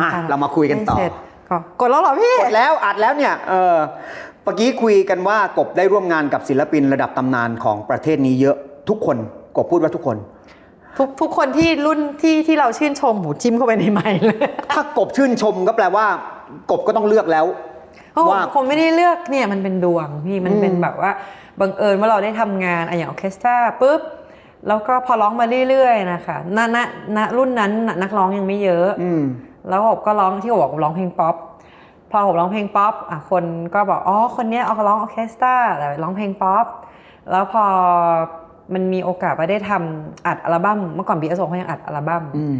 อะเรามาคุยกันต่อเสร็จก็กดแล้วเหรอพี่กดแล้วอัดแล้วเนี่ยเออเมื่อกี้คุยกันว่ากบได้ร่วมงานกับศิลปินระดับตำนานของประเทศนี้เยอะทุกคนกบพูดว่าทุกคน ทุกทุกคนที่รุ่นที่ที่เราชื่นชมหูจิ้มเข้าไปในไมค์เลยถ้ากบชื่นชมก็แปลว่า กบก็ต้องเลือกแล้วเพราะผมว่าคงไม่ได้เลือกเนี่ยมันเป็นดวงพี่มันเป็นอืมแบบว่าบังเอิญว่าเราได้ทำงานอะอย่างออร์เคสตราปุ๊บแล้วก็พอร้องมาเรื่อยๆนะคะณณณรุ่นนั้นน่ะนักร้องยังไม่เยอะอืม แล้วผมก็ร้องที่ผมบอกผมร้องเพลงป๊อปพอผมร้องเพลงป๊อปอะคนก็บอกอ๋อคนเนี้ยเอาร้องออร์เคสตราแต่ร้องเพลงป๊อปแล้วพอมันมีโอกาสไปได้ทำอัดอัลบั้มเมื่อก่อนบีเอสโเขายังอัดอัลบั้มอืม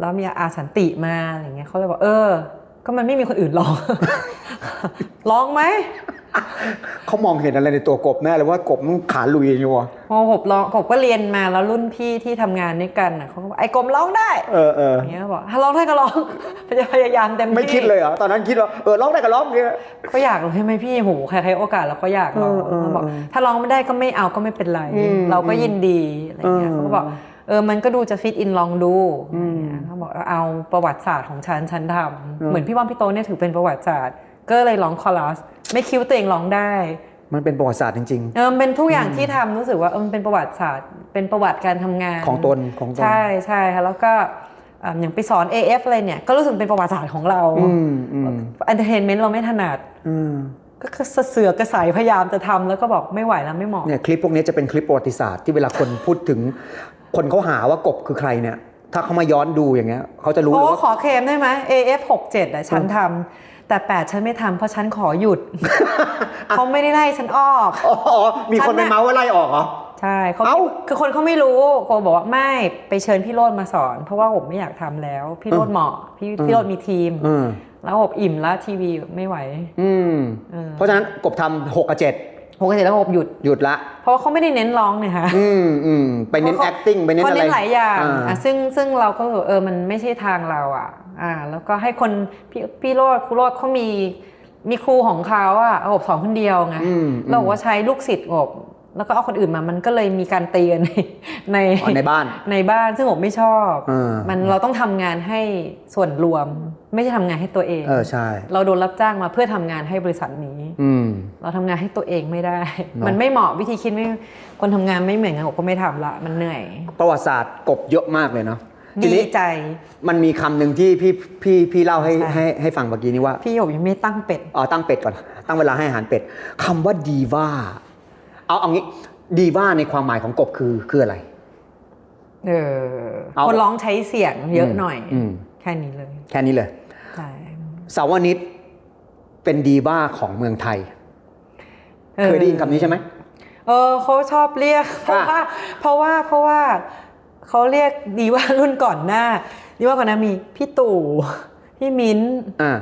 แล้วมีอาสันติมาอะไรเงี้ยเขาเลยบอกเออ ก็มันไม่มีคนอื่นร้อง ร้องไหม เขามองเห็นอะไรในตัวกบแน่เลยว่ากบมันขาลุยอยู่วะพอผมร้องผมก็เรียนมาแล้วรุ่นพี่ที่ทำงานด้วยกันน่ะเขาก็บอกไอ้กลมร้องได้เออเอออย่างเงี้ยบอกถ้าร้องได้ก็ร้องพยายามเต็มที่ไม่คิดเลยเหรอตอนนั้นคิดว่าเออร้องได้ก็ร้องเนี่ยก็อยากเลยใช่ไหมพี่โหใครๆโอกาสเราก็อยากลองเออเออเขาบอกเออถ้าร้องไม่ได้ก็ไม่เอาก็ไม่เป็นไรอืมเราก็ยินดีอะไรเงี้ยเออเขาก็บอกเออ มันก็ดูจะฟิตอินลองดูอืมอะไรเงี้ยเขาบอกเอาประวัติศาสตร์ของฉันฉันทำเหมือนพี่ว่านพี่โตเนี่ยถือเป็นประวัติศาสตร์ ก็เลยร้องคอรัส ไม่คิดว่าตัวเองร้องได้ มันเป็นประวัติศาสตร์จริงเออมันเป็นทุกอย่างที่ทำรู้สึกว่าเออมันเป็นประวัติศาสตร์ เป็นประวัติการทำงานๆของตนของตนใช่ใช่ค่ะแล้วก็เอ่ออย่างไปสอน AF อะไรเนี่ยก็รู้สึกเป็นประวัติศาสตร์ของเราอืมอืมเอนเตอร์เทนเมนต์เราไม่ถนัดอืมก็คือเสือกกระสายพยายามจะทำแล้วก็บอกไม่ไหวแล้วไม่เหมาะเนี่ยคลิปพวกนี้จะเป็นคลิปประวัติศาสตร์ที่เวลาคนพูดถึงคนเขาหาว่ากบคือใครเนี่ย ถ้าเขามาย้อนดูอย่างเงี้ยเขาจะรู้โอ้เลยว่าขอเคลมได้ไหม AF 67อะฉันทำแต่ 8 ฉันไม่ทำเพราะฉันขอหยุด เขาไม่ได้ไล่ฉันออก อ๋ออ๋อมีคนไปฉันน่ะเมาส์ว่าไล่ออกเหรอ ใช่เขาเอ้า คือคนเขาไม่รู้โกบอกว่าไม่ไปเชิญพี่โรดมาสอน เพราะว่าผมไม่อยากทำแล้ว พี่โรดเหมาะ พี่พี่โรดมีทีม อืมแล้วผมอิ่มแล้วทีวีไม่ไหว อืม เออ เพราะฉะนั้นกบทำหกกับเจ็ด ปกติแล้วผมหยุด หยุดละ เพราะว่าเขาไม่ได้เน้นร้องเนี่ยฮะอืมอืมไปเน้นพราะขา acting ไปเน้นเขาอะไรเน้นหลายอย่างอ่าอะซึ่งซึ่งเราก็แบบเออมันไม่ใช่ทางเราอะ อ่า แล้วก็ให้คนพี่พี่โรดครูโรดเขามีมีครูของเขาอะเอาอบสอนคนเดียวไงอืมเราบอกว่าใช้ลูกศิษย์อบแล้วก็เอาคนอื่นมา มันก็เลยมีการเตียนในในอ๋อในบ้าน ในบ้าน ซึ่งผมไม่ชอบเออมันเราต้องทำงานให้ส่วนรวม ไม่ใช่ทำงานให้ตัวเอง เออใช่ เราโดนรับจ้างมาเพื่อทำงานให้บริษัทนี้ อืม เราทำงานให้ตัวเองไม่ได้เนอะมันไม่เหมาะวิธีคิดไม่คนทำงานไม่เหมือนกันผมก็ไม่ทำละ มันเหนื่อย ประวัติศาสตร์กบเยอะมากเลยเนาะทีดีนี้ใจ มันมีคำหนึ่งที่พี่พี่พี่เล่าให้ใช่ให้ให้ฟังเมื่อกี้นี้ว่า พี่หยกยังไม่ตั้งเป็ดอ๋อตั้งเป็ดก่อน ตั้งเวลาให้อาหารเป็ดคำว่าดีว่าเอาเอางี้ ดีว่าในความหมายของกบคือคืออะไร เออเอาคนร้องใช้เสียงเยอะหน่อยอืมแค่นี้เลย แค่นี้เลยใช่สาวนิดเป็นดีว่าของเมืองไทย เคยได้ยินคำนี้ใช่ไหมเออเขาชอบเรียก เพราะอะว่า เพราะว่าเพราะว่าเขาเรียกดีว่ารุ่นก่อนหน้าดีว่าก่อนหน้ามีพี่ตู่พี่มิ้นท์อ่า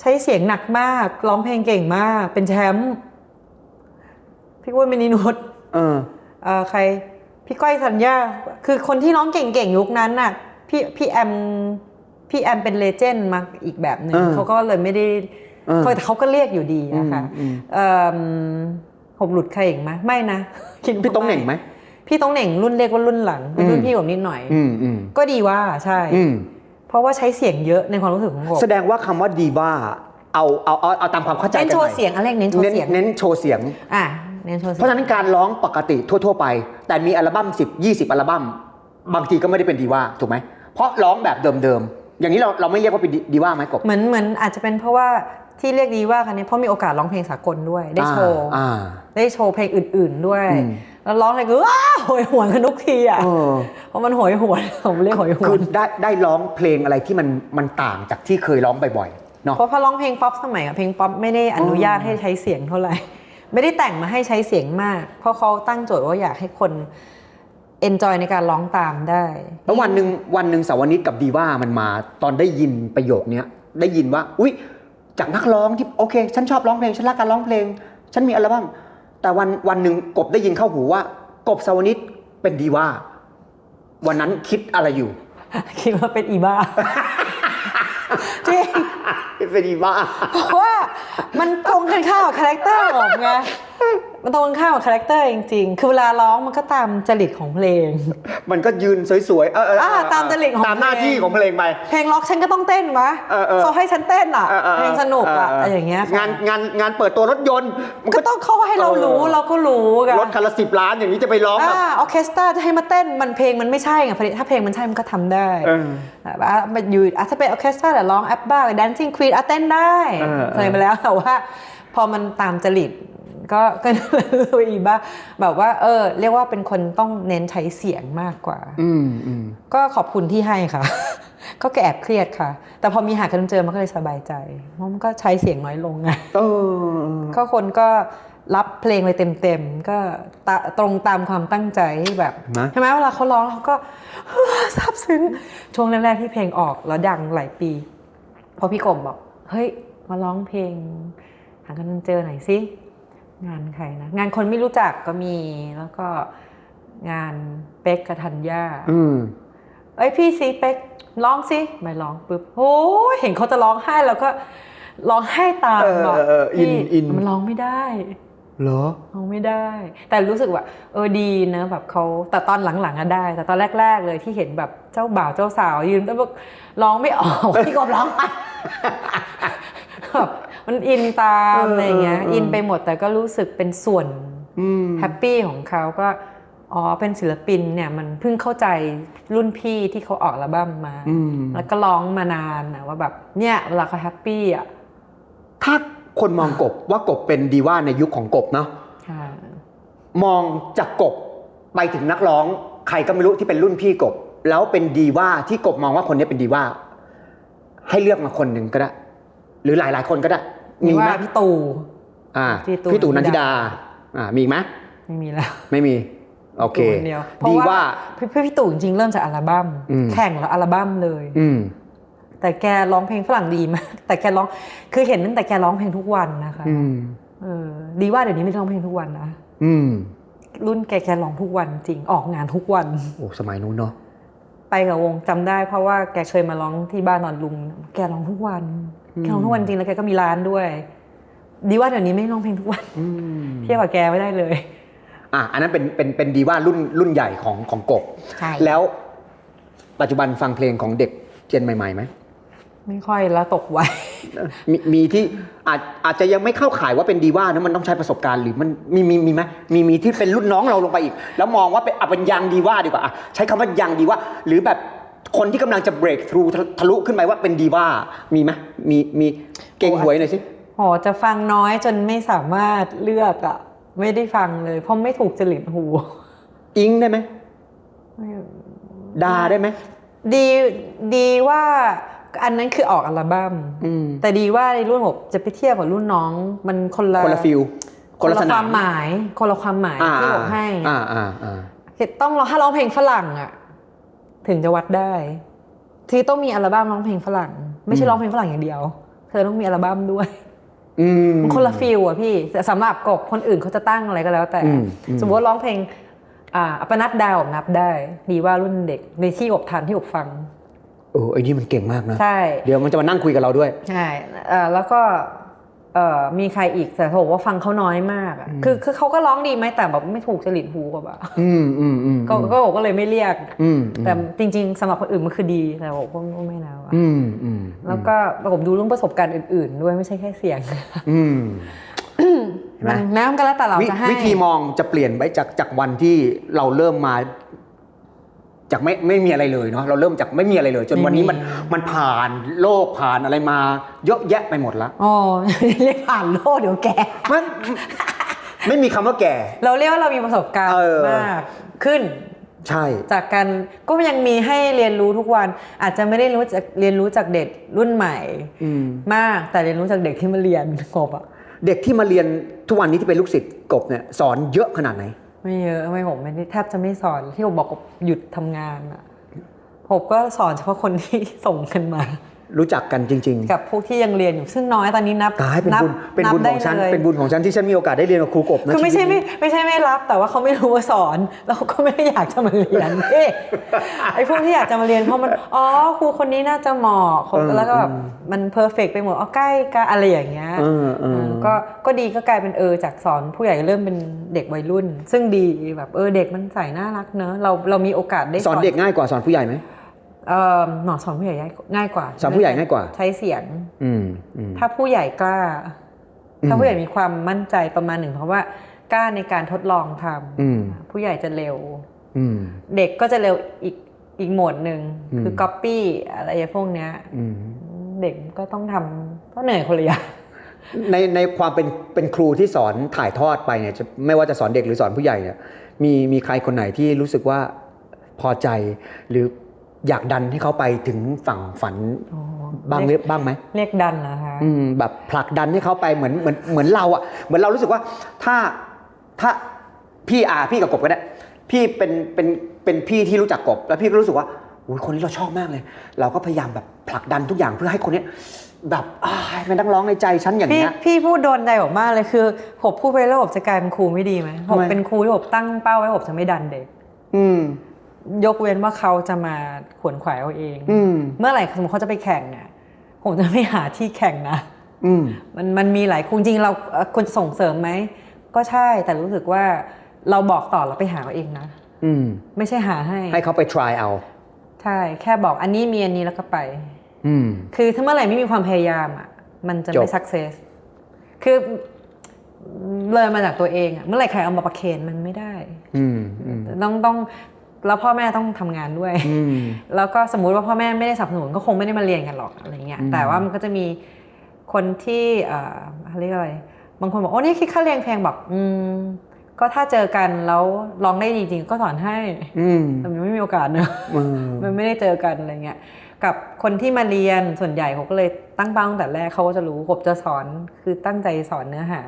ใช้เสียงหนักมากร้องเพลงเก่งมาก เป็นแชมป์พี่กุ้ยมินินุชเออเอ่อใคร พี่ก้อยสัญญาคือคนที่ร้องเก่งๆยุคนั้นน่ะพี่พี่แอมพี่แอมเป็นเลเจนด์มาอีกแบบหนึ่งเออเขาก็เลยไม่ได้เออ แต่เขาก็เรียกอยู่ดีนะคะอืมเอ่อผมหลุดใครอีกไหมไม่นะคิดว่าพี่ต้องเหน่งไหมพี่ต้องเหน่งรุ่นเล็กว่ารุ่นหลังเป็นรุ่อืนมพี่ผมนิดหน่อยอืมอืมก็ดีว่าใช่อืมเพราะว่าใช้เสียงเยอะในความรู้สึกของผมแสดงว่าคำว่าดีว่าเอาเอาเอาเอาตามความเข้าใจเน้นกันโชหน่ว์อยเสียงอะไรเน้นโชว์เน้นเสียงเน้นโชว์เสียงอะเน้นโชว์เพเสียราะงฉะนั้นการร้องปกติทั่ว ๆ ไป แต่มีอัลบั้ม10 20 อัลบั้มบางทีก็ไม่ได้เป็นดีว่าถูกไหมเพราะร้องแบบเดิมๆอย่างนี้เราเราไม่เรียกว่าเป็นดีว่าไหมกบเหมือนเหมือนอาจจะเป็นเพราะว่า ที่เรียกดีว่ากันเนี่ยเพราะมีโอกาสร้องเพลงสากลด้วย ได้โชว์อ่าได้โชว์เพลงอื่น ๆด้วยอืมแล้วร้องอะไรก็ว้าวโหยหวนกันทุกทีอะเออเพราะมันโหยหวนผมเรียกโหยหวคือนได้ได้ร้องเพลงอะไรที่มันมันต่างจากที่เคยร้องบ่อยๆเนาะเพราะพอร้องเพลงป๊อปสมัยอะเพลงป๊อปไม่ได้อนุญาตอ๋อให้ใช้เสียงเท่าไหร่ ไม่ได้แต่งมาให้ใช้เสียงมาก เพราะเขาตั้งโจทย์ว่าอยากให้คนเอนจอยในการร้องตามได้แล้ววันหนึ่งวันหนึ่งสาวนิดกับดีว่ามันมา ตอนได้ยินประโยคเนี้ยได้ยินว่า อุ๊ย จากนักร้องที่โอเค ฉันชอบร้องเพลง ฉันรักการร้องเพลง ฉันมีอัลบั้มแต่วันวันหนึ่งกบได้ยินเข้าหูว่า กบสาวนิดเป็นดีว่า วันนั้นคิดอะไรอยู่ คิดว่าเป็นอีบ้าจริงเป็นดีว่าเพราะว่ามันตรงกันข้ามกับคาแรคเตอร์ผมไง มันตรงกันข้ามกับคาแรคเตอร์จริงๆ คือเวลาร้องมันก็ตามจริตของเพลง มันก็ยืนสวยๆ เออเออเอออ่าตามจริตของตามหน้าที่ของเพลงไป เพลงล็อกฉันก็ต้องเต้นวะเออเออเขาให้ฉันเต้นอะออออเพลงสนุกอะเอะไรอย่างเงี้ยค่ะงานงานงานเปิดตัวรถยนต์ มันก็ก็ต้องเขาให้เรารู้เออเราก็รู้กันรถคันละสิบล้านอย่างนี้จะไปร้องแบบอ่าออร์เคสตราจะให้มาเต้นมันเพลงมันไม่ใช่ไงพอดีถ้าเพลงมันใช่มันก็ทำได้เออแบบว่ามันอยู่อะถ้าเป็นออร์เคสตราแต่ร้องแอปบ้าแดนซิ่งควีนอะเต้นได้เออเออเคยมาแล้วแต่ว่าพอมันตามจริต ก็ก็เลยอีบ้าแบบว่า เออ เรียกว่าเป็นคนต้องเน้นใช้เสียงมากกว่าอืมอืมก็ขอบคุณที่ให้ค่ะ ก็แอบเครียดค่ะ แต่พอมีหากันเจอมันก็เลยสบายใจเพราะมันก็ใช้เสียงน้อยลงไงเออก็คนก็รับเพลงไปเต็มๆ ก็ตะตรงตามความตั้งใจแบบนะใช่ไหมเวลาเขาร้องเขาก็ซาบซึ้งช่วงแรกๆที่เพลงออกแล้วดังหลายปีพอพี่กบบอก เฮ้ย มาร้องเพลงหากันเจอหน่อยสิ งานใครนะ งานคนไม่รู้จักก็มีแล้วก็งานเป็กกับธัญญาอืมเอ้ยพี่ซีเป็กร้องสิไม่ร้องปุ๊บโอ้ยเห็นเขาจะร้องไห้แล้วก็ร้องไห้ตามเออแบบเออเอออินพี่อิน มันร้องไม่ได้ เหรอร้องไม่ได้ แต่รู้สึกว่า เออดีนะแบบเขาแต่ตอนหลังๆอะได้ แต่ตอนแรก ๆ เลยที่เห็นแบบเจ้าบ่าวเจ้าสาวยืนแล้วแบบร้องไม่ออก พี่กบร้องไปแบบ มันอินตามเออออะไรอย่างเงี้ยเออเอออิอินไปหมดแต่ก็รู้สึกเป็นส่วนอืมแฮปปี้ของเขาก็อ๋อเป็นศิลปินเนี่ยมันเพิ่งเข้าใจรุ่นพี่ที่เขาออกอัลบั้มมาอืมแล้วก็ร้องมานานนะว่าแบบเนี่ยเวลาเขาแฮปปี้อะถ้าคนมองกบว่ากบเป็นดีว่าในยุคของกบเนาะค่ะมองจากกบไปถึงนักร้อง ใครก็ไม่รู้ที่เป็นรุ่นพี่กบ แล้วเป็นดีว่าที่กบมองว่าคนนี้เป็นดีว่า ให้เลือกมาคนหนึ่งก็ได้ หรือหลายๆ คนก็ได้ มีมีไหมว่าพี่ตู่อ่าพี่ตู่พี่ตู่นันทินันทิดาดาอ่ามีไหมไม่มีแล้ว ไม่มีโอเคตู่นเดียวเพราะดีว่าว่าพี่พี่พี่ตู่จริงๆเริ่มจากอัลบั้มอืมแข่งแล้วอัลบั้มเลย อืมแต่แกร้องเพลงฝรั่งดีมากแต่แกร้องคือเห็นตั้งแต่แกร้องเพลงทุกวันนะคะอืมเออ ดีว่าเดี๋ยวนี้ไม่ได้ร้องเพลงทุกวันนะอืมรุ่นแกแกร้องทุกวันจริงออกงานทุกวันโอ้สมัยนู้นเนาะไปกับวงจำได้เพราะว่าแกเคยมาร้องที่บ้านนอนลุง แกร้องทุกวันอืม แกร้องทุกวันจริงแล้วแกก็มีร้านด้วย ดีว่าเดี๋ยวนี้ไม่ร้องเพลงทุกวันอืมเทียบกับแกไม่ได้เลยอะอันนั้นเป็นเป็นเป็นดีว่ารุ่นรุ่นใหญ่ของของกบใช่แล้วปัจจุบันฟังเพลงของเด็กเจนใหม่ๆไหมไม่ค่อยแล้วตกไวมีมีที่อาจอาจจะยังไม่เข้าข่ายว่าเป็นดีว่านะมันต้องใช้ประสบการณ์หรือมันมีมีมีไหมมีมีที่เป็นรุ่นน้องเราลงไปอีก แล้วมองว่าเป็นอะเป็นยังดีว่าดีกว่าอะใช้คำว่ายังดีว่า หรือแบบ คนที่กำลังจะ break through ทะทะลุขึ้นไปว่าเป็นดีว่ามีไหมมีมีเก่งหวยหน่อยสิ โหจะฟังน้อยจนไม่สามารถเลือกอะไม่ได้ฟังเลย เพราะไม่ถูกจริตหู อิงได้ไหมดาได้ไหมดีดีว่าอันนั้นคือออกอัลบั้มอืมแต่ดีว่าในรุ่นผมจะไปเทียบกับรุ่นน้อง มันคนละคนละฟิลคนละสคนละคามวามหมาย คนละความหมายอ่าที่ผมให้อ่าอ่าอ่า ต้องร้องถ้าร้องเพลงฝรั่งอะ ถึงจะวัดได้ ที่ต้องมีอัลบั้มร้องเพลงฝรั่ง ไม่ใช่ร้องเพลงฝรั่งอย่างเดียว เธอต้องมีอัลบั้มด้วยอืมมันคนละฟิลอะพี่แต่สำหรับกบคนอื่นเขาจะตั้งอะไรก็แล้วแต่อืมอืมสมมติว่าร้องเพลงอ่าอัปนัดดาวนับได้ ดีว่ารุ่นเด็กในที่อบทันที่อบฟังโอ้ไอ้นี่มันเก่งมากนะ ใช่ เดี๋ยวมันจะมานั่งคุยกับเราด้วย ใช่เอ่อแล้วก็ เอ่อมีใครอีกแต่เขาบอกว่าฟังเขาน้อยมากอะคือคือเขาก็ร้องดีไหมแต่แบบไม่ถูกจริตหูกับอะอืมอืมอืมก็ก็บอกก็เลยไม่เรียก อืมแต่จริง ๆสำหรับคนอื่นมันคือดีแต่ผมก็ไม่นะวะอืมอืมแล้วก็ผมดูเรื่องประสบการณ์อื่น ๆ ด้วยไม่ใช่แค่เสียงอืมเห็นไหมมันน้ำก็แล้วแต่เราวิจะให้วิธีมองจะเปลี่ยนไปจากจากวันที่เราเริ่มมา จากไม่ไม่มีอะไรเลยเนาะเราเริ่มจากไม่มีอะไรเลย จนวันนี้มันมันผ่านโลกผ่านอะไรมาเยอะแยะไปหมดละอ๋อเรียกผ่านโลกเดี๋ยวแกมันไม่มีคำว่าแก่ เราเรียกว่าเรามีประสบการณ์เออมากขึ้นใช่ จากการก็ยังมีให้เรียนรู้ทุกวัน อาจจะไม่ได้รู้จากเรียนรู้จากเด็กรุ่นใหม่อืมมากแต่เรียนรู้จากเด็กที่มาเรียนกบอะเด็กที่มาเรียนทุกวันนี้ที่เป็นลูกศิษย์กบเนี่ยสอนเยอะขนาดไหน ไม่เยอะไม่ผมไม่ได้แทบจะไม่สอนที่ผมบอกผมหยุดทำงานอะผมก็สอนเฉพาะคนที่ส่งกันมา รู้จักกันจริงกับพวกที่ยังเรียนอยู่ซึ่งน้อยตอนนี้นับๆตายเป็นนับุญเป็นบุญของฉันได้เลยเป็นบุญของฉันที่ฉันมีโอกาสได้เรียนกับครูกบนะคือไม่ใช่ชีวิไม่ตนี้ไม่ใช่ไม่รับแต่ว่าเขาไม่รู้ว่าสอนแล้วเขาก็ไม่ได้อยากจะมาเรียนเอ๊ะไอ้พวกที่อยากจะมาเรียนเพราะมันอ๋อครูคนนี้น่าจะเหมาะคนเออแล้วก็แบบเออมันเพอร์เฟกไปหมดอ๋อใกล้กันอะไรอย่างเงี้ยเออเออเออก็ก็ดีก็กลายเป็นเออจากสอนผู้ใหญ่เริ่มเป็นเด็กวัยรุ่น ซึ่งดีแบบเออเด็กมันใส่น่ารักเนอะเราเรามีโอกาสได้สอนเด็กง่ายกว่าสอนผู้ใหญ่ไหมเออ หนอสอนผู้ใหญ่ง่ายกว่าสอนผู้ใหญ่ง่ายกว่า ใช้เสียง อืมอืมถ้าผู้ใหญ่กล้าอืมถ้าผู้ใหญ่มีความมั่นใจประมาณหนึ่งเพราะว่ากล้าในการทดลองทอืมำผู้ใหญ่จะเร็วอืมเด็กก็จะเร็วอีกอีกโหมดหนึ่งอืมคือ Copy อะไรพวกเนี้ยอืมเด็กก็ต้องทำก็เหนื่อยคนละอย่างในในความเป็นเป็นครูที่สอนถ่ายทอดไปเนี่ยจะไม่ว่าจะสอนเด็กหรือสอนผู้ใหญ่เนี่ยมีมีใครคนไหนที่รู้สึกว่าพอใจหรือ อยากดันให้เขาไปถึงฝั่งฝันอ๋อบ้างหรือบ้างไหมเรียกดันนะคะอืมแบบผลักดันให้เขาไปเหมือนเหมือนเหมือนเราอะเหมือนเรารู้สึกว่าถ้าถ้าพี่อาพี่กับกบก็ได้พี่เป็นเป็นเป็นพี่ที่รู้จักกบ แล้วพี่ก็รู้สึกว่าอุ้ยคนนี้เราชอบมากเลย เราก็พยายามแบบผลักดันทุกอย่างเพื่อให้คนเนี้ยแบบอ้ายเป็นนักร้องในใจฉันอย่างพี่เงี้ยพี่พูดโดนใจผมมากเลยคือผมพูดไปแล้วผมจะกลายเป็นครูไม่ดีไหมผทำมไมเป็นครูที่ผมตั้งเป้าไว้ผมจะไม่ดันเด็ก อืม ยกเว้นว่าเขาจะมาขวนขวายเอาเอง อืม เมื่อไหร่สมมติเขาจะไปแข่งเนี่ยผมจะไม่หาที่แข่งนะ อืม มันมันมีหลายครูจริงๆเราเอ่อควรจะส่งเสริมไหม ก็ใช่แต่รู้สึกว่าเราบอกต่อเราไปหาเอาเองนะ อืม ไม่ใช่หาให้ ให้เขาไป try เอา ใช่ แค่บอกอันนี้มีอันนี้แล้วก็ไป อืม คือถ้าเมื่อไหร่ไม่มีความพยายามอะ มันจะไม่จบ success คือเลยมาจากตัวเองอะ เมื่อไหร่ใครเอามาประเคนมันไม่ได้ อืมอืม ต้องต้อง แล้วพ่อแม่ต้องทำงานด้วยอืมแล้วก็สมมุติว่าพ่อแม่ไม่ได้สนับสนุนก็คงไม่ได้มาเรียนกันหรอกอะไรเงี้ยอืมแต่ว่ามันก็จะมีคนที่เอ่อเขาเรียกอะไร บางคนบอกโอ้นี่คิดค่าเรียนแพงบอกอืมก็ถ้าเจอกันแล้วร้องได้จริงๆก็สอนให้อืมแต่มันไม่มีโอกาสเนอะอืมมันไม่ได้เจอกันอะไรเงี้ย กับคนที่มาเรียนส่วนใหญ่เขาก็เลยตั้งเป้าตั้งแต่แรกเขาก็จะรู้ผมจะสอนคือตั้งใจสอนเนื้อหา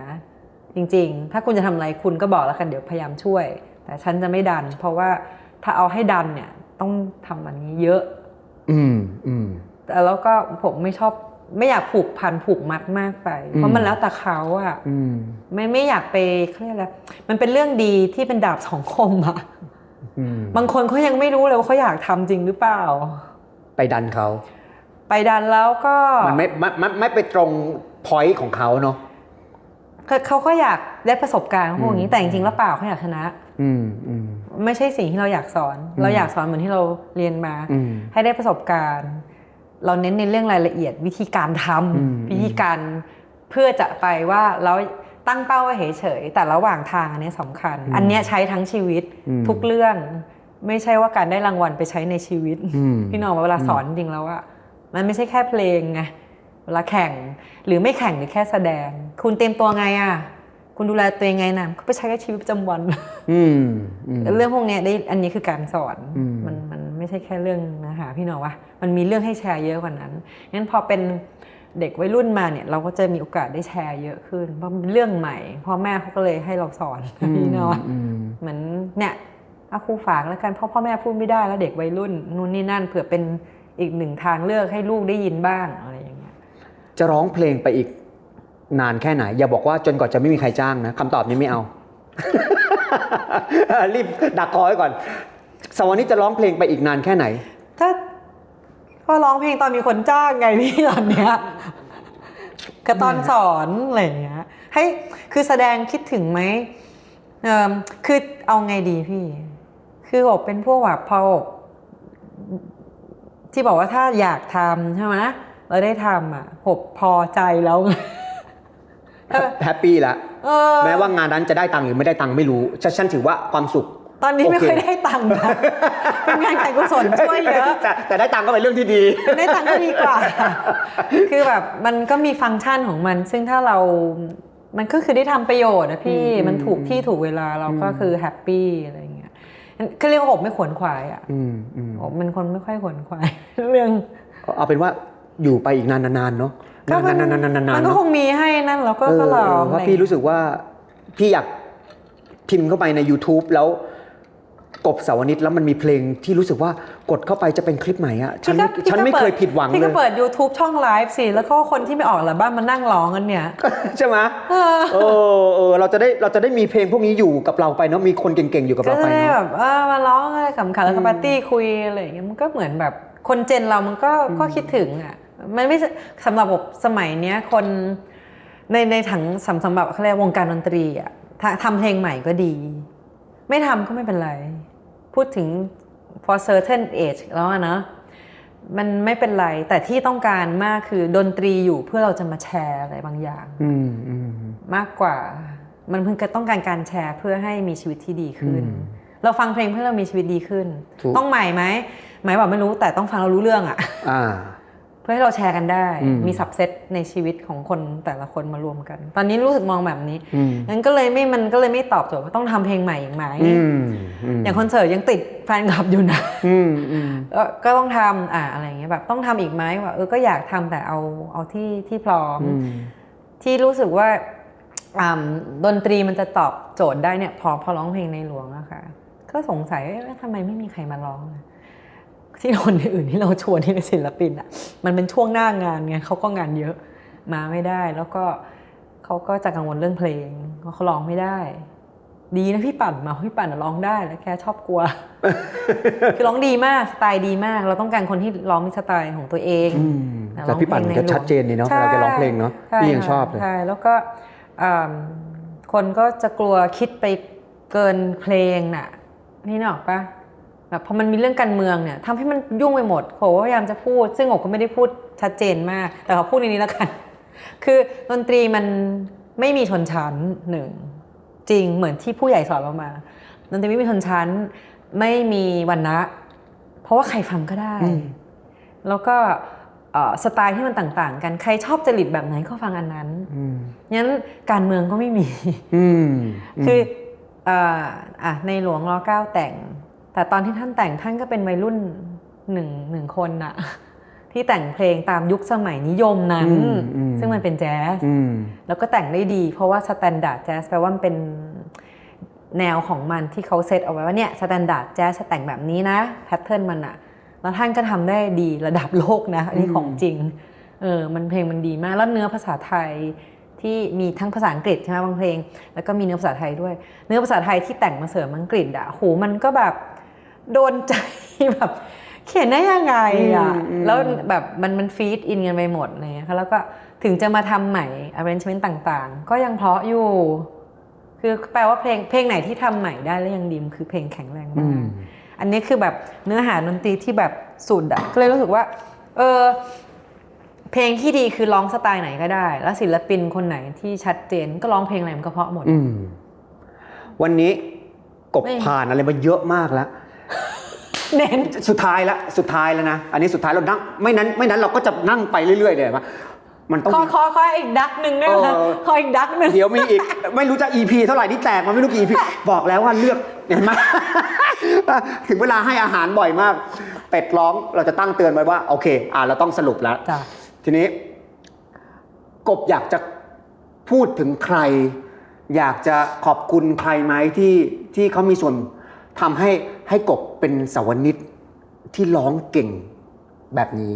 จริง ๆ ถ้าคุณจะทำอะไรคุณก็บอกแล้วกันเดี๋ยวพยายามช่วย แต่ฉันจะไม่ดัน เพราะว่า ถ้าเอาให้ดันเนี่ย ต้องทำอันนี้เยอะ อืมอืมแต่แล้วก็ผมไม่ชอบไม่อยากผูกพันผูกมัดมากไป เพอืราะมมันแล้วแต่เขาอะอืมไม่ไม่อยากไปเขาเรียกอะไรมันเป็นเรื่องดีที่เป็นดาบสองคมอะอืมบางคนเขายังไม่รู้เลยว่าเขาอยากทำจริงหรือเปล่า ไปดันเขา ไปดันแล้วก็มันไม่มันมันไม่ไปตรง พอยต์ของเขาเนาะ เขาเขาก็อยากได้ประสบการณ์พวกนี้อืมแต่จริงๆแล้วเปล่าเขาอยากชนะ อืมอืม ไม่ใช่สิ่งที่เราอยากสอนอืมเราอยากสอนเหมือนที่เราเรียนมาอืมให้ได้ประสบการณ์ เราเน้นในเรื่องรายละเอียดวิธีการทำอืมวิธีการเพื่อจะไปว่าเราตั้งเป้าไว้เฉยๆแต่ระหว่างทางอันเนี้ยสำคัญ อันเนี้ยใช้ทั้งชีวิตอืมทุกเรื่อง ไม่ใช่ว่าการได้รางวัลไปใช้ในชีวิตอืมพี่น้องว่าเวลาสอนจริงๆแล้วอะมันไม่ใช่แค่เพลงไงเวลาแข่งหรือไม่แข่งหรือแค่แสดง คุณเตรียมตัวไงอะ คุณดูแลตัวเองไงนะก็ไปใช้กับชีวิตประจำวันอืมอืมเรื่องพวกเนี้ยได้อันนี้คือการสอนอืมมันมันไม่ใช่แค่เรื่องเนื้อหาพี่น้องว่ามันมีเรื่องให้แชร์เยอะกว่านั้นงั้นพอเป็นเด็กวัยรุ่นมาเนี่ยเราก็จะมีโอกาสได้แชร์เยอะขึ้น เพราะมันเป็นเรื่องใหม่พ่อแม่เขาก็เลยให้เราสอนพี่น้องอืมเหมือนเนี่ยเอาครูฝากแล้วกันเพราะพ่อแม่พูดไม่ได้แล้วเด็กวัยรุ่นนู่นนี่นั่นเผื่อเป็นอีกหนึ่งทางเลือกให้ลูกได้ยินบ้างอะไรอย่างเงี้ยจะร้องเพลงไปอีก นานแค่ไหน อย่าบอกว่าจนกว่าจะไม่มีใครจ้างนะคำตอบนี้ไม่เอา รีบดักคอไว้ก่อนสวรรค์นี้จะร้องเพลงไปอีกนานแค่ไหน ถ้าก็ร้องเพลงตอนมีคนจ้างไงพี่ตอนเนี้ยกับตอนสอนอะไรอย่างเงี้ยให้คือแสดงคิดถึงไหมเออคือเอาไงดีพี่ คืออบเป็นพวกแบบพออบที่บอกว่าถ้าอยากทำใช่ไหมเราได้ทำอะผมพอใจแล้ว แฮปปี้แล้วเออแม้ว่างานนั้นจะได้ตังค์หรือไม่ได้ตังค์ไม่รู้ฉันฉันถือว่าความสุข ตอนนี้ไม่โอเค ค่อยได้ตังค์นะเป็นงานการกุศลช่วยเยอะ แต่แต่ได้ตังค์ก็เป็นเรื่องที่ดี ได้ตังค์ก็ดีกว่า คือแบบมันก็มีฟังก์ชันของมัน ซึ่งถ้าเรา มันก็คือได้ทำประโยชน์นะพี่ อืมมันถูกที่ถูกเวลาเราก็คือแฮปปี้อะไรอย่างเงี้ยก็เรียกว่าอบไม่ขวนขวายอะอืมอืมอบเป็นคนไม่ค่อยขวนขวาย เรื่องเอาเป็นว่าอยู่ไปอีกนานๆเนาะก็นานๆนานๆนานๆมันก็เนาะคงมีให้ นั่นเราก็เออก็ลองเพราะพี่รู้สึกว่าพี่อยากพิมพ์เข้าไปใน YouTube แล้วกบเสาวนิดแล้วมันมีเพลงที่รู้สึกว่ากดเข้าไปจะเป็นคลิปไหนอะฉันไม่พี่ก็ฉันไม่พี่ก็เคยผิดหวังพี่เลก็ยเปิด YouTube ช่องไลฟ์สิ แล้วก็คนที่ไม่ออกหลับ้านมานั่งร้องกันเนี่ย ใช่ไหมเออเออเออเราจะได้เราจะได้มีเพลงพวกนี้อยู่กับเราไปเนาะมีคนเก่งๆอยู่กับก็เราจะไปได้แบเนาะบเออมาร้องอะไรขำขันแล้วก็ปาร์ตี้คุยอะไรอย่างเงี้ยมันก็เหมือนแบบคนเจนเรามันก็ก็คิดถึงอะมันไม่ใช่สำหรับผมสมัยเนี้ยคน ในในถังสำสำหรับเขาเรียกวงการดนตรีอะถ้าทำเพลงใหม่ก็ดี ไม่ทำก็ไม่เป็นไร พูดถึง for certain age แล้วอะเนอะมันไม่เป็นไร แต่ที่ต้องการมากคือดนตรีอยู่เพื่อเราจะมาแชร์อะไรบางอย่างอืมอืมมากกว่า มันเพิ่งต้องการการแชร์เพื่อให้มีชีวิตที่ดีขึ้นอืมเราฟังเพลงเพื่อเรามีชีวิตดีขึ้นถูกต้องใหม่ไหมหมายบอกไม่รู้แต่ต้องฟังเรารู้เรื่องอะอ่าเพื่อให้เราแชร์กันได้อืมมีสับเซตในชีวิตของคนแต่ละคนมารวมกัน ตอนนี้รู้สึกมองแบบนี้อืมงั้นก็เลยไม่มันก็เลยไม่ตอบโจทย์ว่าต้องทำเพลงใหม่อีกไหมอืมอืมอย่างคอนเสิร์ตยังติดแฟนคลับอยู่นะอืมอืมก็ก็ต้องทำอะอะไรอย่างเงี้ยแบบต้องทำอีกไหมว่าเออก็อยากทำแต่เอาเอาที่ที่พร้อมอืมที่รู้สึกว่าอ่าดนตรีมันจะตอบโจทย์ได้เนี่ยพอพอร้องเพลงในหลวงอะค่ะก็สงสัยว่าทำไมไม่มีใครมาร้องอะ ที่คนอื่นที่เราชวนที่เป็นศิลปินอะมันเป็นช่วงหน้างานไงเขาก็งานเยอะมาไม่ได้ แล้วก็เขาก็จะกังวลเรื่องเพลงว่าเขาร้องไม่ได้ ดีนะพี่ปั่นมาพี่ปั่นอะร้องได้แล้วแค่ชอบกลัว คือร้องดีมากสไตล์ดีมาก เราต้องการคนที่ร้องมีสไตล์ของตัวเองอืมแต่พี่ปั่นก็ชัดเจนนี่เนาะเวลาแกร้องเพลงเนาะใช่พี่ยังค่ะชอบเลยใช่แล้วก็อ่าคนก็จะกลัวคิดไปเกินเพลงน่ะนี่นึกออกปะ แบบพอมันมีเรื่องการเมืองเนี่ยทำให้มันยุ่งไปหมดโขพยายามจะพูด ซึ่งโอก็ไม่ได้พูดชัดเจนมาก แต่เขาพูดในนี้แล้วกัน คือดนตรีมันไม่มีชนชั้นหนึ่งจริงเหมือนที่ผู้ใหญ่สอนเรามาดนตรีไม่มีชนชั้น ไม่มีวันนะเพราะว่าใครฟังก็ได้อืมแล้วก็เอ่อสไตล์ที่มันต่าง ๆ กันใครชอบจริตแบบไหนก็ฟังอันนั้นอืมงั้นการเมืองก็ไม่มีอืมคือเอ่ออะในหลวงรอเก้าแต่ง แต่ตอนที่ท่านแต่งท่านก็เป็นวัยรุ่นหนึ่งหนึ่งคนน่ะที่แต่งเพลงตามยุคสมัยนิยมนั้นอืมอืมซึ่งมันเป็นแจ๊สอืมแล้วก็แต่งได้ดี เพราะว่าสแตนดาร์ดแจ๊สแปลว่ามันเป็นแนวของมันที่เขาเซตเอาไว้ว่าเนี่ยสแตนดาร์ดแจ๊สจะแต่งแบบนี้นะแพทเทิร์นมันอะแล้วท่านก็ทำได้ดีระดับโลกนะอันนี้อืมของจริงเออมันเพลงมันดีมากแล้วเนื้อภาษาไทยที่มีทั้งภาษาอังกฤษใช่ไหมบางเพลง แล้วก็มีเนื้อภาษาไทยด้วย เนื้อภาษาไทยที่แต่งมาเสริมอังกฤษอะโหมันก็แบบ โดนใจแบบ เขียนได้ยังไงอะอืมอืม แล้วแบบมันมันฟีดอินกันไปหมดอะไรเลยค่ะแล้วก็ถึงจะมาทำใหม่ arrangement ต่างๆ ก็ยังเพราะอยู่ คือแปลว่าเพลงเพลงไหนที่ทำใหม่ได้แล้วยังดีมคือเพลงแข็งแรงอืมามกอันนี้คือแบบเนื้อหาดนตรีที่แบบสุดอะก็เลยรู้สึกว่า เออเพลงที่ดีคือร้องสไตล์ไหนก็ได้ แล้วศิลปินคนไหนที่ชัดเจนก็ร้องเพลงอะไรมันก็เพราะหมด อืม วันนี้กบไม่ ผ่านอะไรมาเยอะมากแล้ว เน้นสุดท้ายละสุดท้ายแล้วนะ อันนี้สุดท้ายเรานั่งไม่นั้นไม่นั้นเราก็จะนั่งไปเรื่อยๆเลยว่ามันต้องขอมีขอขออีกดักหนึ่งได้ไหมเออขออีกดักหนึ่งเดี๋ยวมีอีก ไม่รู้จะ EP เท่าไหร่ที่แตกมาไม่รู้กี่ EP บอกแล้วว่าเลือกเห็นไหมถึงเวลาให้อาหารบ่อยมาก เป็ดร้องเราจะตั้งเตือนไว้ว่า โอเค อ่าเราต้องสรุปแล้วจ้ะทีนี้ กบอยากจะพูดถึงใคร อยากจะขอบคุณใครไหมที่ที่เขามีส่วน ทำให้ให้กบเป็นสาวนิตที่ร้องเก่งแบบนี้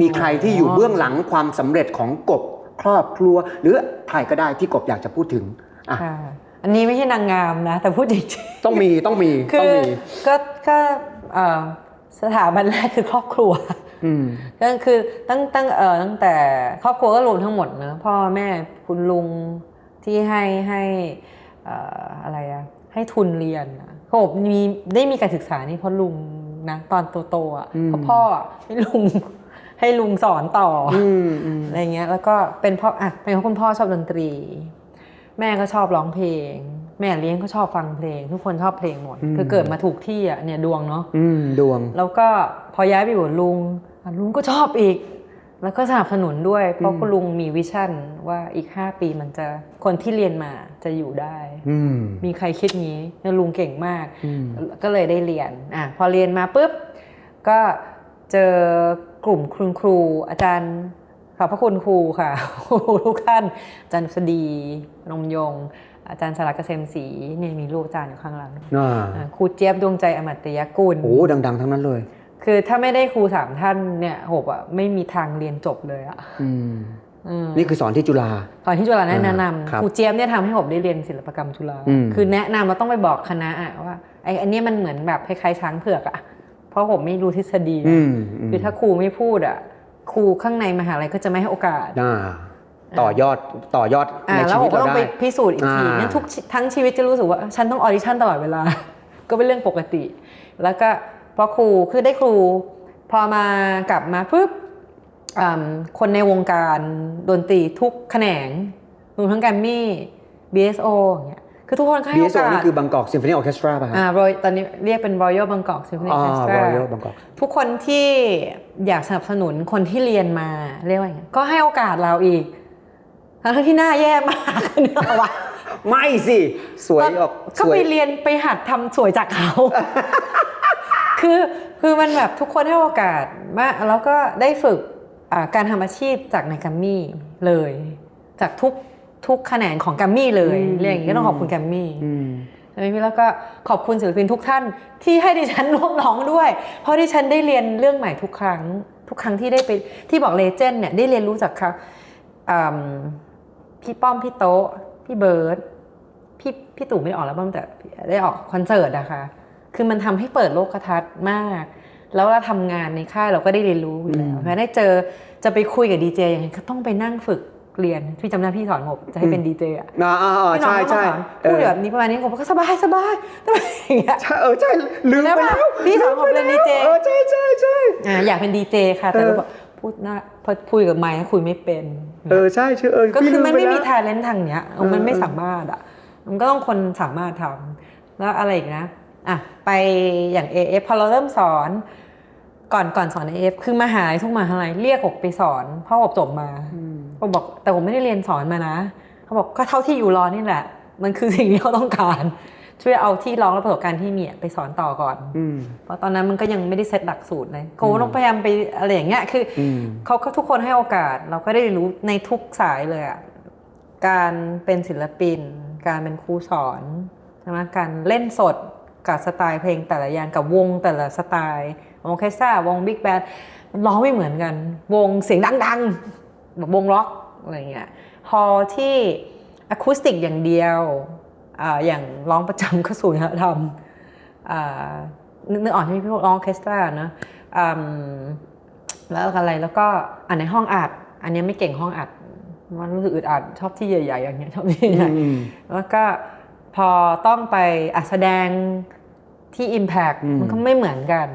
มีใครที่อยู่เบื้องหลังความสำเร็จของกบครอบครัว หรือใครก็ได้ที่กบอยากจะพูดถึงอะค่ะอันนี้ไม่ใช่นางงามนะ แต่พูดจริงๆต้องมีต้องมีคืต้องอมีก็ก็เอ่อสถาบันแรกคือครอบครัวอืมก็คือตั้งตั้งเอ่อตั้งแต่ครอบครัวก็รวมทั้งหมดนะพ่อแม่คุณลุงที่ให้ให้เอ่ออะไรอะให้ทุนเรียนอะ เขาบอกมีได้มีการศึกษานี่เพราะลุงนะตอนโตๆอะอืมเพราะพ่ออะให้ลุงให้ลุงสอนต่อออืมอืมอะไรเงี้ย แล้วก็เป็นเพราะอะเป็นเพราะคุณพ่อชอบดนตรี แม่ก็ชอบร้องเพลง แม่เลี้ยงก็ชอบฟังเพลง ทุกคนชอบเพลงหมดคือเกิดมาถูกที่อะเนี่ยดวงเนาะอืมดวง แล้วก็พอย้ายไปอยู่กับลุงอะลุงก็ชอบอีก แล้วก็สนับสนุนด้วย เพราะคุณลุงมีวิชั่นว่าอีก 5 ปีมันจะคนที่เรียนมาจะอยู่ได้อืมมีใครคิดงี้แล้วลุงเก่งมากอืมก็เลยได้เรียนอะพอเรียนมาปุ๊บ ก็เจอกลุ่มคุณครูอาจารย์ขอบพระคุณครูค่ะครูทุกท่านอาจารย์สดีนมยง อาจารย์สลักเกษมศรีเนี่ยมีรูปอาจารย์อยู่ข้างหลังอ่าอ่าครูเจี๊ยบดวงใจอมตยกุลโอ้ดัง ๆ ทั้งนั้นเลย คือถ้าไม่ได้ครูสามท่านเนี่ยโหบอะไม่มีทางเรียนจบเลยอะอืมอืมนี่คือสอนที่จุฬาตอนที่จุฬาแนะอ่าครับนำครูเจี๊ยบเนี่ยทำให้ผมได้เรียนศิลปกรรมจุฬาอืมคือแนะนำเราต้องไปบอกคณะอะว่าไอ้อันเนี้ยมันเหมือนแบบคล้ายๆช้างเผือกอะเพราะผมไม่รู้ทฤษฎีอืมมคือถ้าครูไม่พูดอะครูข้างในมหาลัยก็จะไม่ให้โอกาสอ่าต่อยอดต่อยอดอ่าในแล้ชีวผวิตมก็เราต้องได้ไปพิสูจน์อีกทีอ่างั้นทุกทั้งชีวิตจะรู้สึกว่า ฉันต้องออดิชั่นตลอดเวลา ก็เป็นเรื่องปกติ แล้วก็ พอครูคือได้ครู พอมากลับมาปุ๊บอ่าคนในวงการดนตรีทุกแขนงรวมทั้งแกรมมี่ BSO อย่างเงี้ยคือทุกคนก็ให้โอ BSO กาสนี่คือบางกอกซิมโฟนีออเคสตราป่ะฮะอ่า Roy- ตอนนี้เรียกเป็น Royal Bangkok Symphony อ่า Orchestra Royal Bangkok ทุกคนที่อยากสนับสนุนคนที่เรียนมาเรียกว่าอย่างไงก็ให้โอกาสเราอีก ทั้งที่หน้าแย่มากนึกออกปะไม่สิ สวยออกก็สวยไปเรียนไปหัดทำสวยจากเขา คือคือมันแบบทุกคนให้โอกาสมากแล้วก็ได้ฝึกอ่าการทำอาชีพจากในแกัมมี่เลย จากทุกทุกแขนงของแกัมมี่เลยอืมเรียกอย่างนี้ก็ต้องขอบคุณแกัมมี่อืมใช่ไหมพี่แล้วก็ขอบคุณศิลปินทุกท่านที่ให้ดิฉันร่วมร้องด้วย เพราะดิฉันได้เรียนเรื่องใหม่ทุกครั้ง ทุกครั้งที่ได้ไปที่บอกเลเจนด์เนี่ยได้เรียนรู้จากเขาอืมพี่ป้อมพี่โต๊ะพี่เบิร์ดพี่พี่ตู่ไม่ได้ออกแล้วบ้างแต่ได้ออกคอนเสิร์ตนะคะ คือมันทำให้เปิดโลกทัศน์มาก แล้วเราทำงานในค่ายเราก็ได้เรียนรู้อยู่แล้วอืมแม้ได้เจอจะไปคุยกับดีเจยังไงก็ต้องไปนั่งฝึกเรียนพี่จำได้พี่สอนผมจะให้เป็นดีเจอะอ่าอ่าอ่าพี่น้องใช่ก็มาใช่สอนเอพูดอแบบนี้ประมาณนี้ผมก็สบายสบายสบายอย่างเงี้ยใช่เออใช่ลืมแล้วไปแบบแล้วพี่สอนผมเป็นดีเจเออใช่ใช่ใช่อ่าอยากเป็นดีเจค่ะแต่เออก็บอกพูดหน้าพอคุยกับไมค์คุยไม่เป็น เออใช่ใช่เออก็พี่คือลืมันปไม่มีแล้วทาเลนต์ทางเนี้ยเออมันไม่เออสามารถอะมันก็ต้องคนสามารถทำแล้วอะไรอีกนะ อะไปอย่าง AF พอเราเริ่มสอนก่อนก่อนสอน AF คือมหาลัยทุกมหาลัยเรียกผมไปสอนเพราะผมจบมาอืมผมบอกแต่ผมไม่ได้เรียนสอนมานะเขาบอกก็เท่าที่อยู่รอนี่แหละ มันคือสิ่งที่เขาต้องการช่วยเอาที่ร้องและประสบการณ์ที่มีอะไปสอนต่อก่อนอืมเพราะตอนนั้นมันก็ยังไม่ได้เซตหลักสูตรเลยโกต้องพยายามไปอะไรอย่างเงี้ยคือออืมเขาก็ทุกคนให้โอกาส เราก็ได้เรียนรู้ในทุกสายเลยอะการเป็นศิลปิน การเป็นครูสอนใช่ไหมการเล่นสด กับสไตล์เพลงแต่ละอย่างกับวงแต่ละสไตล์วงออร์เคสตราวงบิ๊กแบนด์ร้องไม่เหมือนกัน วงเสียงดังๆแบบวงร็อกอะไรเงี้ยฮอลล์ที่อะคูสติกอย่างเดียวอ่าอย่างร้องประจำก็สูนธรรมอ่านึกนึกออกใช่ไหมพี่พวกร้องออร์เคสตราเนอะอืมแล้วอะไรแล้วก็อันในห้องอัด อันนี้ไม่เก่งห้องอัด มันรู้สึกอึดอัดชอบที่ใหญ่ๆอย่างเงี้ยชอบที่ใหญ่อืมๆแล้วก็พอต้องไปอัดแสดง ที่ Impact อืม มันก็ไม่เหมือนกัน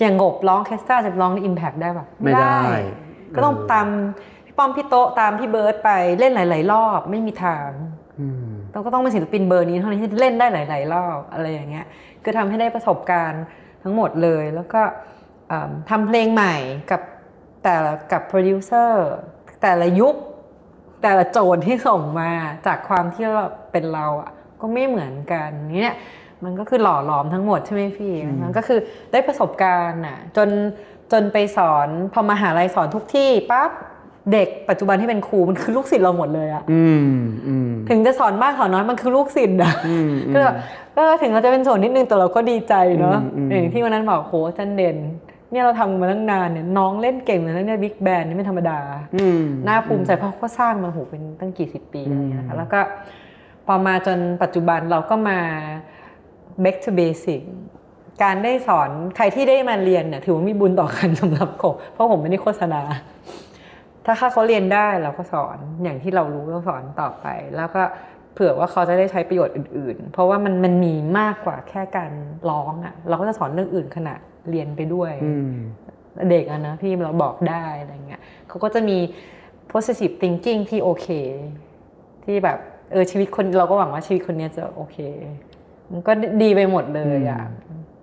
อย่างงบร้องออร์เคสตราจะร้องใน Impact ได้ปะไม่ได้ ก็ต้องตามพี่ป้อมพี่โต๊ะตามพี่เบิร์ดไปเล่นหลาย ๆ รอบไม่มีทาง อืม เราก็ต้องเป็นศิลปินเบอร์นี้เท่านั้นที่เล่นได้หลาย ๆ รอบอะไรอย่างเงี้ยก็ทำให้ได้ประสบการณ์ทั้งหมดเลยแล้วก็เอิ่มทำเพลงใหม่กับแต่ละกับโปรดิวเซอร์แต่ละยุค แต่ละโจทย์ที่ส่งมาจากความที่เราเป็นเราอะก็ไม่เหมือนกันเนี่ย มันก็คือหล่อหลอมทั้งหมดใช่ไหมพี่ มันก็คือได้ประสบการณ์อะจนจนไปสอนพอมหาลัยสอนทุกที่ปั๊บเด็กปัจจุบันที่เป็นครูมันคือลูกศิษย์เราหมดเลยอะอืมอืมถึงจะสอนมากสอนน้อยมันคือลูกศิษย์อะอืมก็แบบเออถึงเราจะเป็นส่วนนิดนึงแต่เราก็ดีใจเนาะอืมอืมอย่างที่วันนั้นบอกโหอาจันเด่น เนี่ยเราทำมาตั้งนานเนี่ยน้องเล่นเก่งเลยนะเนี่ยบิ๊กแบนนี่ไม่ธรรมดาอืมน่าภูมิใจเพราะเขาก็สร้างมาโหเป็นตั้งกี่สิบปีอืมอะไรเงี้ยนะคะแล้วก็พอมาจนปัจจุบันเราก็มา back to basic การได้สอนใครที่ได้มาเรียนเนี่ยถือว่ามีบุญต่อกันสำหรับผมเพราะผมไม่ได้โฆษณา ถ้าถ้าเขาเรียนได้เราก็สอนอย่างที่เรารู้เราสอนต่อไป แล้วก็เผื่อว่าเขาจะได้ใช้ประโยชน์อื่น ๆ เพราะว่ามันมันมีมากกว่าแค่การร้องอะ่ะ เราก็จะสอนเรื่องอื่นขณะเรียนไปด้วยอืมเด็กอะนะพี่เราบอกได้อะไรเงี้ยเขาก็จะมี positive thinking ที่โอเค ที่แบบเออชีวิตคนเราก็หวังว่าชีวิตคนเนี้ยจะโอเค มันก็ดีไปหมดเลยอะ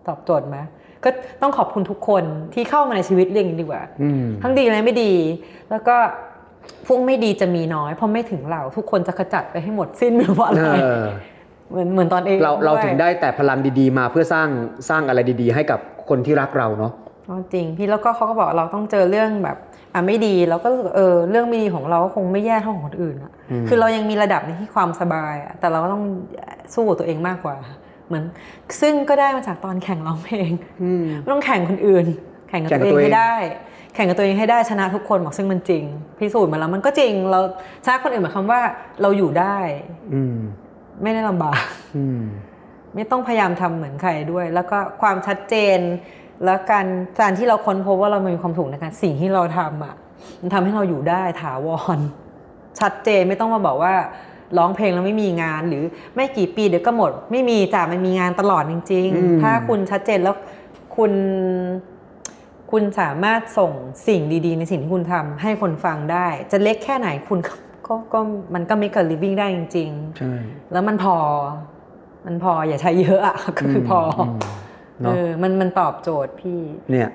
ตอบโจทย์ไหมก็ต้องขอบคุณทุกคนที่เข้ามาในชีวิตเรื่องนี้ดีกว่าอืมทั้งดีและไม่ดี แล้วก็พวกไม่ดีจะมีน้อย เพราะไม่ถึงเราทุกคนจะขจัดไปให้หมดสิ้นไม่ว่าอะไรเออเหมือนเหมือนตอนเองเราเราวยถึงได้แต่พลังดีๆ มาเพื่อสร้างสร้างอะไรดีๆ ให้กับคนที่รักเราเนาะอ๋อจริงพี่แล้วก็เขาก็บอกเราต้องเจอเรื่องแบบ อะไม่ดีเราก็รู้สึกเออเรื่องไม่ดีของเราก็คงไม่แย่เท่าของคนอื่นอะอืมคือเรายังมีระดับในที่ความสบายอะแต่เราก็ต้องสู้กับตัวเองมากกว่า เหมือน ซึ่งก็ได้มาจากตอนแข่งร้องเพลงอืมไม่ต้องแข่งคนอื่น แข่งกับแข่งกัตับวเองตัวเองให้ได้ แข่งกับตัวเองให้ได้ชนะทุกคนบอกซึ่งมันจริง พิสูจน์มาแล้วมันก็จริงเราชนะคนอื่นหมายความว่าเราอยู่ได้อืมไม่ได้ลำบากอืมไม่ต้องพยายามทำเหมือนใครด้วย แล้วก็ความชัดเจน แล้วการการที่เราค้นพบว่าเรามีความสุขในการสิ่งที่เราทำอะมันทำให้เราอยู่ได้ถาวร ชัดเจนไม่ต้องมาบอกว่าร้องเพลงแล้วไม่มีงาน หรือไม่กี่ปีเดี๋ยวก็หมด ไม่มีจ้ะมันมีงานตลอดจริงอืมๆถ้าคุณชัดเจนแล้วคุณคุณสามารถส่งสิ่งดีๆ ในสิ่งที่คุณทำให้คนฟังได้ จะเล็กแค่ไหนคุณก็ก็ก็มันก็ make a living ได้จริง ๆ ใช่ แล้วมันพอ มันพออย่าใช้เยอะอะก็คือพออม เอเนาะอมันมันตอบโจทย์พี่ เนี่ย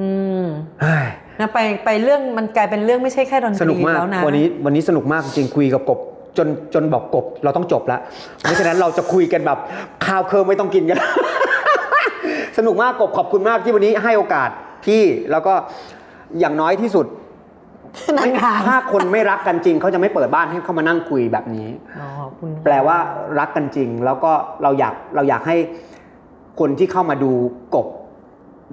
อืมเฮ้ยนะไปไปเรื่องมันกลายเป็นเรื่องไม่ใช่แค่ดนตสนุกรีมากแล้วนะวันนี้วันนี้สนุกมากจริงๆคุยกับกบจนจนบอกกบเราต้องจบแล้วเพราะฉะนั้นเราจะคุยกันแบบข้าวเคิร์มไม่ต้องกินกัน สนุกมากกบขอบคุณมากที่วันนี้ให้โอกาสพี่แล้วก็อย่างน้อยที่สุดนั่งทางถ้าคนไม่รักกันจริงเขาจะไม่เปิดบ้านให้เข้ามานั่งคุยแบบนี้อ๋อขอบคุณแปลว่ารักกันจริง แล้วก็เราอยากเราอยากให้ คนที่เข้ามาดูกบ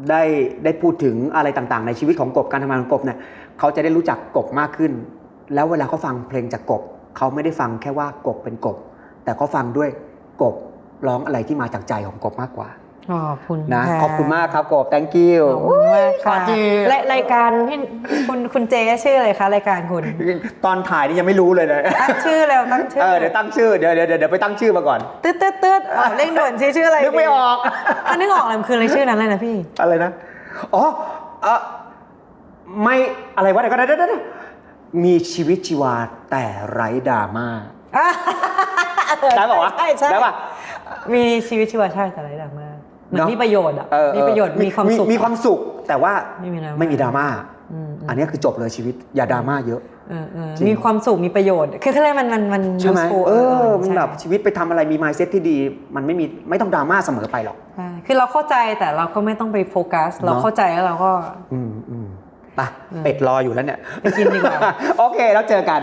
ได้ได้พูดถึงอะไรต่างๆ ในชีวิตของกบการทำงานของกบเนี่ยเขาจะได้รู้จักกบมากขึ้น แล้วเวลาเขาฟังเพลงจากกบ เขาไม่ได้ฟังแค่ว่ากบเป็นกบ แต่เขาฟังด้วยกบร้องอะไรที่มาจากใจของกบมากกว่า ขอบคุณนะะขอบคุณมากครับกบ thank you ขอบคุณมากค่ะขอทีรายรายการพี่คุณคุณเจชื่ออะไรคะรายการคุณตอนถ่ายนี่ยังไม่รู้เลยนะตั้งชื่อแล้วตั้งชื่เออเดี๋ยวตั้งชื่อเดี๋ยวเดี๋ยวเดี๋ยวไปตั้งชื่อมาก่อน ตืดตืดตืดอ๋อเร่งด่วนชื่อชื่ออะไรนึกไม่ออกอันนึกออกเลยมันคืออะไรชื่อนั้นเลยนะพี่ อะไรนะ อ๋อเออไม่อะไรวะเดี๋ยวก็ได้เดี๋ยวเดี๋ยวเดี๋ยวมีชีวิตชีวาแต่ไร้ดราม่าได้ป่าวะใช่ใช่ได้ป่ะมีชีวิตชีวาใช่แต่ไรดราม่า เหมือนเนอะ มีประโยชน์อะเออเออมีประโยชน์ มีความสุข มีความสุข แต่ว่าไม่มีดราม่าไม่มีดราม่า อืมอืมอันนี้คือจบเลยชีวิต อย่าดราม่าเยอะ เออเออจริง มีความสุข มีประโยชน์ คือเขาเรียกมันมันมัน ใช่ไหม useful เออมันใช่แบบชีวิตไปทำอะไรมี mindset ที่ดี มันไม่มีไม่ต้องดราม่าเสมอไปหรอก ใช่คือเราเข้าใจแต่เราก็ไม่ต้องไปโฟกัส เราเนอะ เข้าใจแล้วเราก็ อืมอืมไปเป็ดรออยู่แล้วเนี่ย ไปกินดีกว่า โอเค แล้วเจอกัน